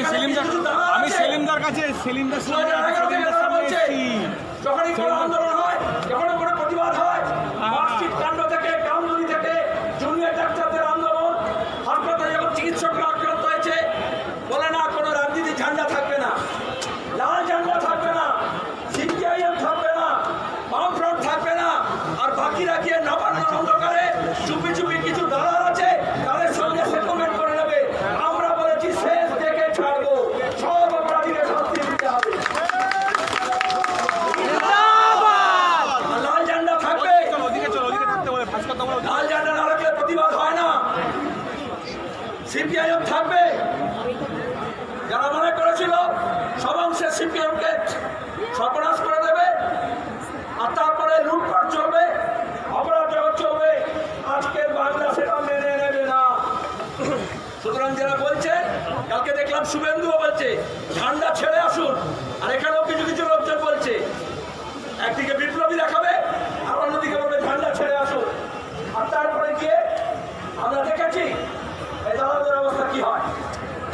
আমি সেলিমদার আমি সেলিমদার কাছে সেলিমদার সামনে হাজার এগারো থেকে তারা বলছে, যখনই কোনো আন্দোলন হয় যখনই কোনো প্রতিবাদ হয় মার্কশিট কাণ্ড থেকে কামদুনি থেকে জুনিয়র ডাক্তারদের আন্দোলন হাসপাতালে যখন চিকিৎসকরা আক্রান্ত হয়েছে বলে না কোনো রাজনীতি ঝান্ডা থাকবে না লাল ঝান্ডা থাকবে না সিপিআইএম থাকবে না বামফ্রন্ট থাকবে না আর বাকিরা গিয়ে নবান্ন অন্ধকারে চুপি চুপি কিছু দালাল আছে তাদের সঙ্গে সেটেলমেন্ট করে নেবে আমরা বলেছি শেষ দেখে ছাড়বো সব অপরাধীকে শাস্তি দিতে হবে আর লাল ঝান্ডা থাকবে চলো ওদিকে চলো ওদিকে থাকতে বলে ফাঁস কথা বলো লাল ঝান্ডা না রাখলে প্রতিবাদ হয় না। সিপিআইএম থাকবে। যারা মনে করেছিল সব অংশে সিপিএমকে সর্বনাশ করে দেবে, আর তারপরে লুটপাট চলবে অপরাধ চলবে আজকের বাংলা সেটা মেনে নেবে না। সুতরাং যারা বলছে, কালকে দেখলাম শুভেন্দুও বলছে ঝান্ডা ছেড়ে আসুন। আর এখানেও কিছু কিছু লোকজন বলছে, একদিকে বিপ্লবী দেখাবে আর অন্যদিকে বলবে ঝান্ডা ছেড়ে আসুন আর তারপরে গিয়ে আমরা দেখেছি এই দালালদের অবস্থা কি হয়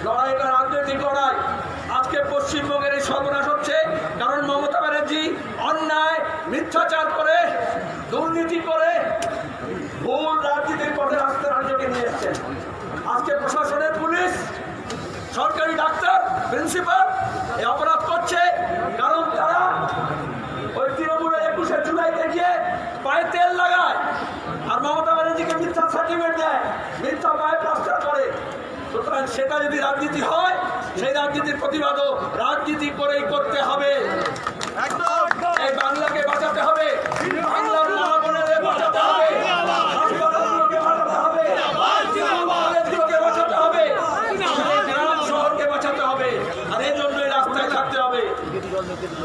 লড়াইটা রাজনৈতিক লড়াই আজকে পশ্চিমবঙ্গের এই সর্বনাশ হচ্ছে কারণ মমতা ব্যানার্জি অন্যায় মিথ্যাচার করে, দুর্নীতি করে ভুল রাজনীতির পথে রাস্তা রাজ্যকে নিয়ে এসছেন আজকে প্রশাসনের পুলিশ, সরকারি ডাক্তার, প্রিন্সিপাল এই অপরাধ করছে, কারণ তারা ওই তৃণমূলের একুশে জুলাইতে গিয়ে পায়ে তেল লাগায় আর মমতা ব্যানার্জিকে মিথ্যা সার্টিফিকেট দেয়, মিথ্যা পায়ে প্লাস্টার করে। সুতরাং সেটা যদি রাজনীতি হয়, সেই রাজনীতির প্রতিবাদও রাজনীতি করেই করতে হবে এই বাংলাকে বাঁচাতে হবে বাংলার মা বোনেদের বাঁচাতে হবে হাসপাতালগুলোকে বাঁচাতে হবে কলেজগুলোকে বাঁচাতে হবে গ্রাম শহরকে বাঁচাতে হবে আর এই জন্যই রাস্তায় থাকতে হবে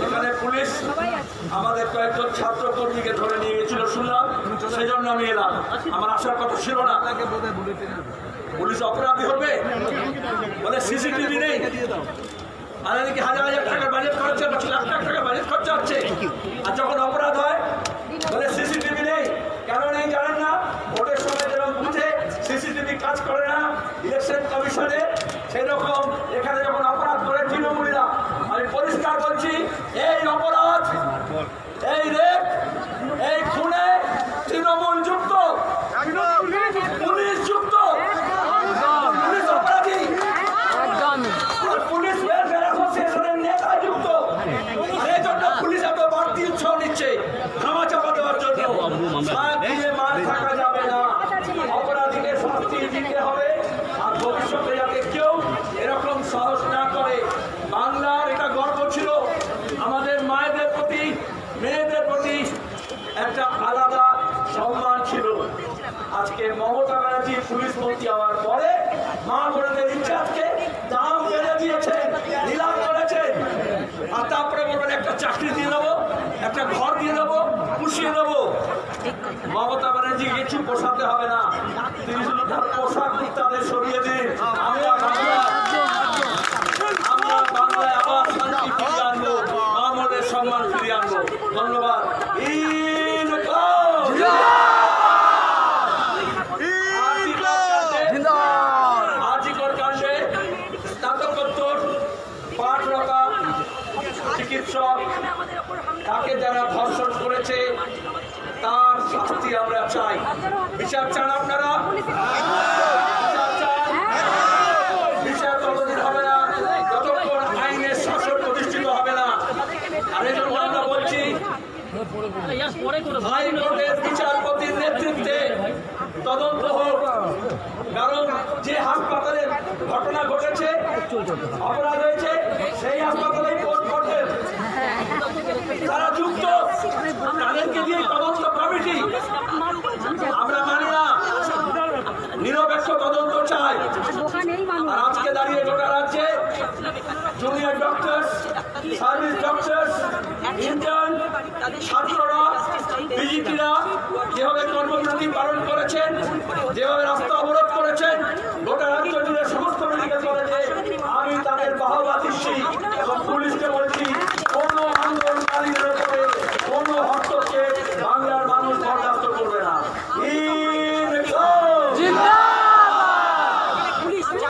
এখানে পুলিশ আমাদের কয়েকজন ছাত্র কর্মীকে ধরে নিয়ে গেছিল শুনলাম সেই জন্য আমি এলাম আমার আসার কথা ছিল না। পুলিশ অপরাধী হবে? বলে সিসিটিভি নেই। আর এদিকে হাজার হাজার টাকার বাজেট খরচা হচ্ছে, লাখ লাখ টাকার বাজেট খরচা হচ্ছে। আর যখন অপরাধ হয়, বলে সিসিটিভি নেই। কেন নেই জানেন না? ভোটের সময় যেরকম বুঝে সিসিটিভি কাজ করে না ইলেকশন কমিশনে সেরকম এখানে যখন অপরাধ করে তৃণমূলীরা আমি পরিষ্কার বলছি এই অপরাধ এই রেপ এই খুনে তৃণমূল যুক্ত পুলিশ যুক্ত পুলিশ অপরাধী আর পুলিশ ওয়েলফেয়ার অ্যাসোসিয়েশনের নেতা যুক্ত আর এই জন্য পুলিশ এত বাড়তি উৎসাহ নিচ্ছে ধামা চাপা দেওয়ার জন্য সাত দিনে মার থাকা যাবে না অপরাধীকে শাস্তি দিতে হবে আর ভবিষ্যতে যাতে কেউ এরকম সাহস না করে বাংলার এটা গর্ব ছিল আমাদের মায়েদের প্রতি মেয়েদের প্রতি একটা আলাদা সম্মান ছিল আজকে মমতা ব্যানার্জি পুলিশ মন্ত্রী হওয়ার পরে মা বোনদের ইচ্ছাকে দাম বেড়ে দিয়েছেন, নিলাম করেছেন। আর তারপরে বলবেন, একটা চাকরি দিয়ে দেবো, একটা ঘর দিয়ে দেবো, পুষিয়ে দেবো। মমতা ব্যানার্জি কিছু পোষাতে হবে না। তিনি শুধু তার পোশাক তাদের সরিয়ে দিন। তাকে যারা ধর্ষণ করেছে, তার শাস্তি আমরা চাই। বিচার চান আপনারা? হবে না। হবে না। বিচারপতির নেতৃত্বে তদন্ত হোক। কারণ যে হাসপাতালে ঘটনা ঘটেছে, অপরাধ হয়েছে, সেই হাসপাতালেই আজকে দাঁড়িয়ে গোটা রাজ্যে junior doctor service doctor intern ছাত্ররা বিজেপিরা যেভাবে কর্মবিরতি পালন করেছেন, যেভাবে